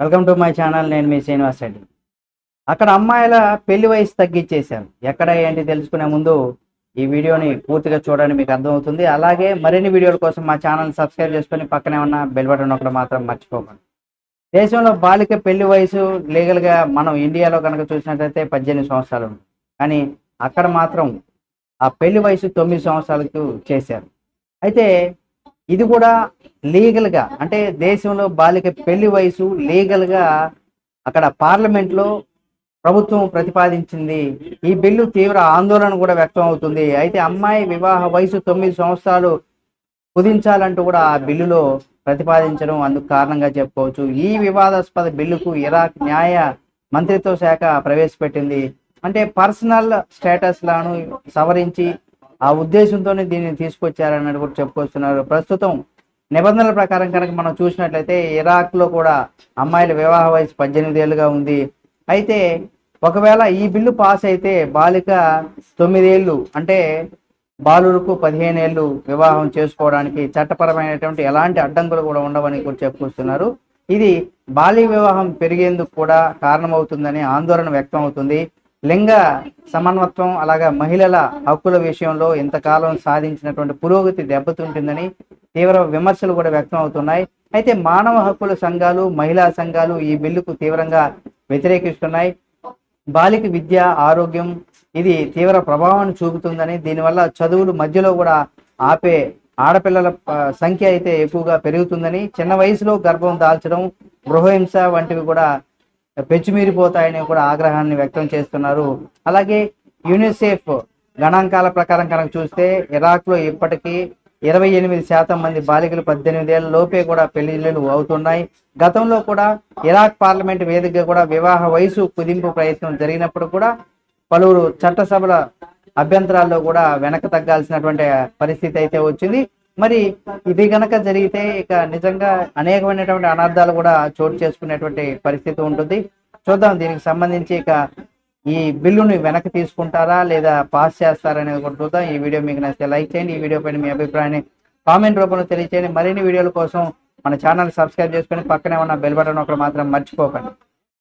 Welcome to my channel నేను మీ శ్రీనివాస్ రెడ్డి. అక్కడ అమ్మాయిల పెళ్ళి వయసు తగ్గించేశారు. ఎక్కడ ఏంటి తెలుసుకునే ముందు ఈ వీడియోని పూర్తిగా చూడండి మీకు అర్థమవుతుంది. అలాగే మరిన్ని వీడియోల కోసం మా ఛానల్ సబ్స్క్రైబ్ చేసుకొని పక్కనే ఉన్న బెల్ బటన్ ఒకటి మాత్రం మర్చిపోకండి. దేశంలో బాలిక పెళ్ళి వయసు లీగల్గా మనం ఇండియాలో కనుక చూసినట్లయితే పద్దెనిమిది సంవత్సరాలు కానీ అక్కడ మాత్రం ఆ పెళ్ళి వయసు తొమ్మిది సంవత్సరాలకు చేశారు. అయితే ఇది కూడా లీగల్గా అంటే దేశంలో బాలిక పెళ్ళి వయసు లీగల్గా అక్కడ పార్లమెంట్లో ప్రభుత్వం ప్రతిపాదించింది. ఈ బిల్లు తీవ్ర ఆందోళన కూడా వ్యక్తం అవుతుంది. అయితే అమ్మాయి వివాహ వయసు తొమ్మిది సంవత్సరాలు కుదించాలంటూ కూడా ఆ బిల్లులో ప్రతిపాదించడం అందుకు కారణంగా చెప్పుకోవచ్చు. ఈ వివాదాస్పద బిల్లుకు ఇరాక్ న్యాయ మంత్రిత్వ శాఖ ప్రవేశపెట్టింది. అంటే పర్సనల్ స్టేటస్లను సవరించి ఆ ఉద్దేశంతోనే దీన్ని తీసుకొచ్చారన్నట్టు కూడా చెప్పుకొస్తున్నారు. ప్రస్తుతం నిబంధనల ప్రకారం కనుక మనం చూసినట్లయితే ఇరాక్లో కూడా అమ్మాయిల వివాహ వయసు పద్దెనిమిది ఏళ్ళుగా ఉంది. అయితే ఒకవేళ ఈ బిల్లు పాస్ అయితే బాలిక తొమ్మిదేళ్ళు అంటే బాలులకు పదిహేను ఏళ్ళు వివాహం చేసుకోవడానికి చట్టపరమైనటువంటి ఎలాంటి అడ్డంకులు కూడా ఉండవని కూడా చెప్పుకొస్తున్నారు. ఇది బాల్య వివాహం పెరిగేందుకు కూడా కారణమవుతుందని ఆందోళన వ్యక్తం అవుతుంది లింగ సమానత్వం అలాగా మహిళల హక్కుల విషయంలో ఇంతకాలం సాధించినటువంటి పురోగతి దెబ్బతింటుందని తీవ్ర విమర్శలు కూడా వ్యక్తం అవుతున్నాయి. అయితే మానవ హక్కుల సంఘాలు మహిళా సంఘాలు ఈ బిల్లుకు తీవ్రంగా వ్యతిరేకిస్తున్నాయి. బాలిక విద్య ఆరోగ్యం ఇది తీవ్ర ప్రభావాన్ని చూపుతుందని దీనివల్ల చదువులు మధ్యలో కూడా ఆపే ఆడపిల్లల సంఖ్య అయితే ఎక్కువగా పెరుగుతుందని చిన్న వయసులో గర్భం దాల్చడం గృహహింస వంటివి కూడా పెంచుమీరిపోతాయని కూడా ఆగ్రహాన్ని వ్యక్తం చేస్తున్నారు. అలాగే యూనిసెఫ్ గణాంకాల ప్రకారం కనుక చూస్తే ఇరాక్లో ఇప్పటికీ ఇరవై ఎనిమిది శాతం మంది బాలికలు పద్దెనిమిది ఏళ్ళ లోపే కూడా పెళ్ళిళ్ళు అవుతున్నాయి. గతంలో కూడా ఇరాక్ పార్లమెంట్ వేదికగా కూడా వివాహ వయసు కుదింపు ప్రయత్నం జరిగినప్పుడు కూడా పలువురు చట్టసభల అభ్యంతరాల్లో కూడా వెనక తగ్గాల్సినటువంటి పరిస్థితి అయితే వచ్చింది. మరి ఇది గనక జరిగితే ఇక నిజంగా అనేకమైనటువంటి అనర్థాలు కూడా చోటు చేసుకునేటువంటి పరిస్థితి ఉంటుంది. చూద్దాం దీనికి సంబంధించి ఇక ఈ బిల్లుని వెనక్కి తీసుకుంటారా లేదా పాస్ చేస్తారా అనేది కూడా చూద్దాం. ఈ వీడియో మీకు నచ్చితే లైక్ చేయండి ఈ వీడియో పైన మీ అభిప్రాయాన్ని కామెంట్ రూపంలో తెలియచేయండి. మరిన్ని వీడియోల కోసం మన ఛానల్ సబ్స్క్రైబ్ చేసుకొని పక్కనే ఉన్న బెల్ బటన్ ఒకటి మాత్రం మర్చిపోకండి.